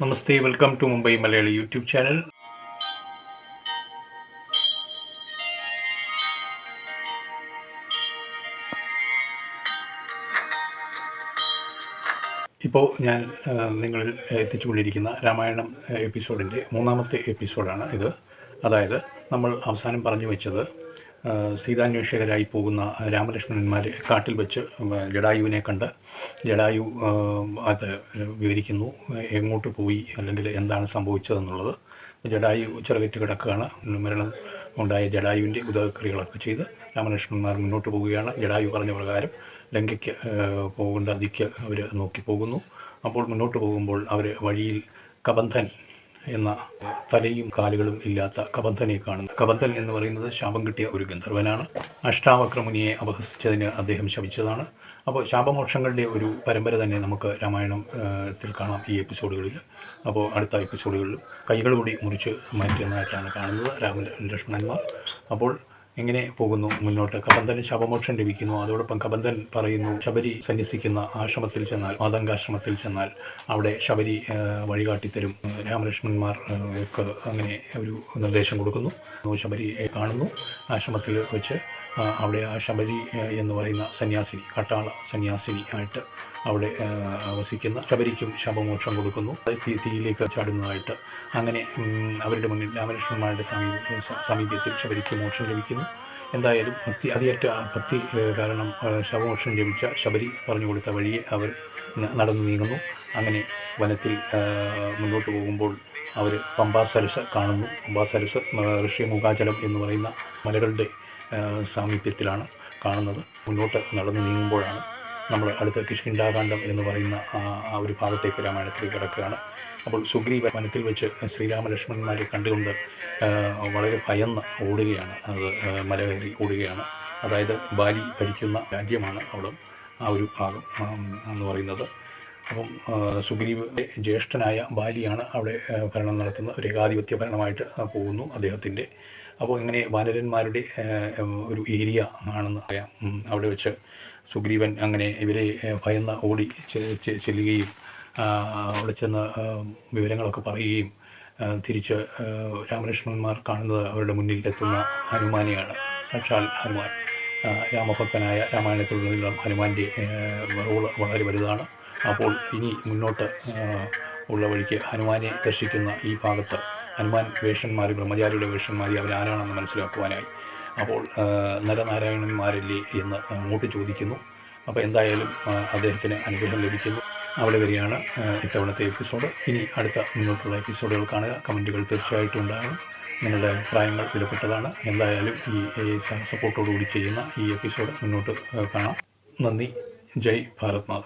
Namaste welcome to Mumbai Malayali YouTube channel ഇപ്പോൾ ഞാൻ നിങ്ങളിൽ എത്തിച്ചുകൊണ്ടിരിക്കുന്ന രാമായണം എപ്പിസോഡിന്റെ മൂന്നാമത്തെ എപ്പിസോഡാണ് ഇത്. അതായത് നമ്മൾ അവസാനം പറഞ്ഞു വെച്ചത് സീതാന്വേഷകരായി പോകുന്ന രാമലക്ഷ്മണന്മാർ കാട്ടിൽ വെച്ച് ജഡായുവിനെ കണ്ട് ജടായു അത് വിവരിക്കുന്നു എങ്ങോട്ട് പോയി അല്ലെങ്കിൽ എന്താണ് സംഭവിച്ചതെന്നുള്ളത്. ജടായു ചിറകറ്റ് കിടക്കുകയാണ്. മരണം ഉണ്ടായ ജടായുവിന്റെ ഉദകക്രിയകളൊക്കെ ചെയ്ത് രാമലക്ഷ്മണന്മാർ മുന്നോട്ട് പോവുകയാണ്. ജടായു പറഞ്ഞ പ്രകാരം ലങ്കയ്ക്ക് പോകേണ്ട ദിക്ക് അവർ നോക്കി പോകുന്നു. അപ്പോൾ മുന്നോട്ട് പോകുമ്പോൾ അവർ വഴിയിൽ കബന്ധൻ എന്ന തലയും കാലുകളും ഇല്ലാത്ത കബന്ധനെ കാണുന്നു കബന്ധൻ എന്ന് പറയുന്നത് ശാപം കിട്ടിയ ഒരു ഗന്ധർവനാണ്. അഷ്ടാവക്രമുനിയെ അപഹസിച്ചതിന് അദ്ദേഹം ശപിച്ചതാണ്. അപ്പോൾ ശാപമോക്ഷങ്ങളുടെ ഒരു പരമ്പര തന്നെ നമുക്ക് രാമായണത്തിൽ കാണാം ഈ എപ്പിസോഡുകളിൽ. അപ്പോൾ അടുത്ത എപ്പിസോഡുകളിൽ കൈകൾ കൂടി മുറിച്ച് മാറ്റുന്നതായിട്ടാണ് കാണുന്നത് രാമ ലക്ഷ്മണന്മാർ. അപ്പോൾ എങ്ങനെ പോകുന്നു മുന്നോട്ട്? കബന്ധന് ശവമോക്ഷം ലഭിക്കുന്നു. അതോടൊപ്പം കബന്ധൻ പറയുന്നു ശബരി സന്യസിക്കുന്ന ആശ്രമത്തിൽ ചെന്നാൽ മാതങ്കാശ്രമത്തിൽ ചെന്നാൽ അവിടെ ശബരി വഴികാട്ടിത്തരും. രാമലക്ഷ്മണന്മാർ ഒക്കെ അങ്ങനെ ഒരു നിർദ്ദേശം കൊടുക്കുന്നു. ശബരിയെ കാണുന്നു ആശ്രമത്തിൽ വെച്ച്. അവിടെ ആ ശബരി എന്ന് പറയുന്ന സന്യാസിനി കട്ടാള സന്യാസിനി ആയിട്ട് അവിടെ വസിക്കുന്ന ശബരിക്കും ശബമോക്ഷം കൊടുക്കുന്നു. തീയിലേക്ക് ചാടുന്നതായിട്ട് അങ്ങനെ അവരുടെ മുന്നിൽ രാമകൃഷ്ണന്മാരുടെ സമീപ സമീപത്തിൽ ശബരിക്ക് മോക്ഷം ലഭിക്കുന്നു. എന്തായാലും ഭക്തി അതിയേറ്റ ഭക്തി കാരണം ശവമോക്ഷം ലഭിച്ച ശബരി പറഞ്ഞു കൊടുത്ത വഴിയെ അവർ നടന്നു നീങ്ങുന്നു. അങ്ങനെ വനത്തിൽ മുന്നോട്ട് പോകുമ്പോൾ അവർ പമ്പാസരസ് കാണുന്നു. പമ്പാസരസ് ഋഷി മൂകാചലം എന്ന് പറയുന്ന മലകളുടെ സാമീപ്യത്തിലാണ് കാണുന്നത്. മുന്നോട്ട് നടന്നു നീങ്ങുമ്പോഴാണ് നമ്മൾ അടുത്ത കിഷ്കിണ്ടാകാന്ഡം എന്ന് പറയുന്ന ആ ഒരു ഭാഗത്തേക്ക് രാമായണത്തിലേക്ക് കിടക്കുകയാണ്. അപ്പോൾ സുഗ്രീവ വനത്തിൽ വെച്ച് ശ്രീരാമലക്ഷ്മണന്മാരെ കണ്ടുകൊണ്ട് വളരെ ഭയന്ന് ഓടുകയാണ്. അത് മലകയറി ഓടുകയാണ്. അതായത് ബാലി ഭരിക്കുന്ന രാജ്യമാണ് അവിടെ ആ ഒരു ഭാഗം എന്ന് പറയുന്നത്. അപ്പം ആ, സുഗ്രീവന്റെ ജ്യേഷ്ഠനായ ബാലിയാണ് അവിടെ ഭരണം നടത്തുന്നത്. ഒരു ഏകാധിപത്യ ഭരണമായിട്ട് പോകുന്നു അദ്ദേഹത്തിന്റെ അപ്പോൾ ഇങ്ങനെ വാനരന്മാരുടെ ഒരു ഏരിയ ആണെന്ന് പറയാം അവിടെ വെച്ച് സുഗ്രീവൻ അങ്ങനെ ഇവരെ ഭയന്ന് ഓടി ചെല്ലുകയും അവിടെ ചെന്ന് വിവരങ്ങളൊക്കെ പറയുകയും തിരിച്ച് രാമലക്ഷ്മണന്മാർ കാണുന്നത് അവരുടെ മുന്നിൽ എത്തുന്ന ഹനുമാനെയാണ്. സാക്ഷാൽ ഹനുമാൻ. രാമഭക്തനായ രാമായണത്തിലുള്ള ഹനുമാന്റെ റോൾ വളരെ വലുതാണ്. അപ്പോൾ ഇനി മുന്നോട്ട് ഉള്ള വഴിക്ക് ഹനുമാനെ ദർശിക്കുന്ന ഈ ഭാഗത്ത് ഹനുമാൻ വേഷന്മാർ ബ്രഹ്മചാരിയുടെ വേഷന്മാർ അവരാരാണെന്ന് മനസ്സിലാക്കുവാനായി. അപ്പോൾ നരനാരായണന്മാരല്ലേ എന്ന് അങ്ങോട്ട് ചോദിക്കുന്നു. അപ്പോൾ എന്തായാലും അദ്ദേഹത്തിന് അനുഗ്രഹം ലഭിക്കുന്നു. അവിടെ വരെയാണ് ആ, ഇത്തവണത്തെ എപ്പിസോഡ്. ഇനി അടുത്ത മുന്നോട്ടുള്ള എപ്പിസോഡുകൾ കാണുക. കമന്റുകൾ തീർച്ചയായിട്ടും ഉണ്ടാകും നിങ്ങളുടെ അഭിപ്രായങ്ങൾ വിലപ്പെട്ടതാണ്. എന്തായാലും ഈ സപ്പോർട്ടോടുകൂടി ചെയ്യുന്ന ഈ എപ്പിസോഡ് മുന്നോട്ട് കാണാം. നന്ദി. ജയ് ഭാരത് മാത.